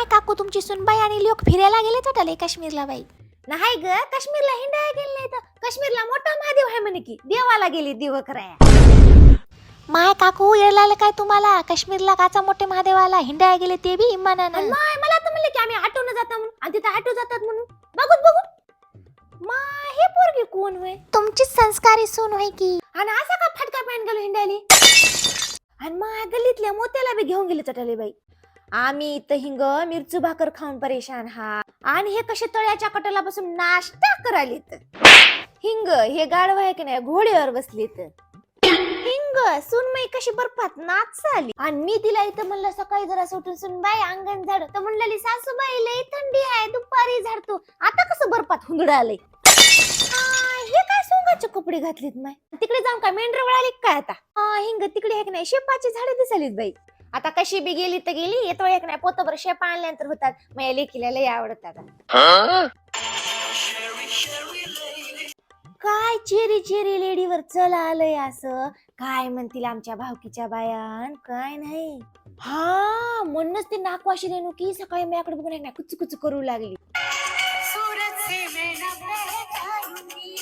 माय काकू तुमची सुनबाई आणि लोक फिरायला गेले वाटले काश्मीरला बाई. नाही ग काश्मीरला हिंडायला गेले नाही तर काश्मीरला मोठा महादेव आहे म्हणे की देवाला गेली देव कराया माय काकू येळाला काय तुम्हाला? काश्मीरला काचा मोठे महादेवाला हिंडायला गेले ते बी इमानानं. माय मला तर म्हणले की आम्ही आटोनं जाता म्हणून. आणि तिथे आटो जातात म्हणून. बघून बघून. माय हे पोरगी कोण होय? तुमची संस्कारी सून होय की. आणि असा का फटका पॅन्ट गेलो हिंडायली? आणि माय गल्लीतल्या मोत्याला बी घेऊन गेले चटाले बाई. आम्ही इथं हिंग मिरचू भाकर खाऊन परेशान हा. आणि हे कसे तळ्याच्या कटला बसून नाश्ता करायलेत? हिंग हे गाढव आहे की नाही घोड्यावर बसलीत. हिंग सुनबाई कशी बर्फात नाच आली आणि मी तिला इथं म्हणलं सकाळी जरा सुटून सुनबाई अंगण झाड. तर म्हणलेली सासूबाई लई थंडी आहे दुपारी झाडतो आता कसं बर्फात हुंदडालय? हे काय सोंगाचे कपडे घातलेत माय? तिकडे जाऊन काय मेंढर वळाली काय आता? हिंग तिकडे हे की नाही शेपाची झाडे दिसालीत बाई. आता कशी बी गेली तर गेली. येतो एक नाही पोतभर शेपा आणल्यानंतर होतात. माझ्या लेकीला लय आवडतात काय चेरी चेरी लेडीवर चल आलंय असं? काय म्हणतील आमच्या भावकीच्या बायान काय नाही. हा म्हणूनच ते नाकवाशी रेणू की सकाळी माझ्याकडे बघून आहे ना कुच कुच करू लागली. न पहचानूंगी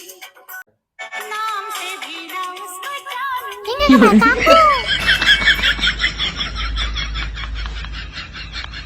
नाम से भी ना उसको जानूंगी हिंग काकू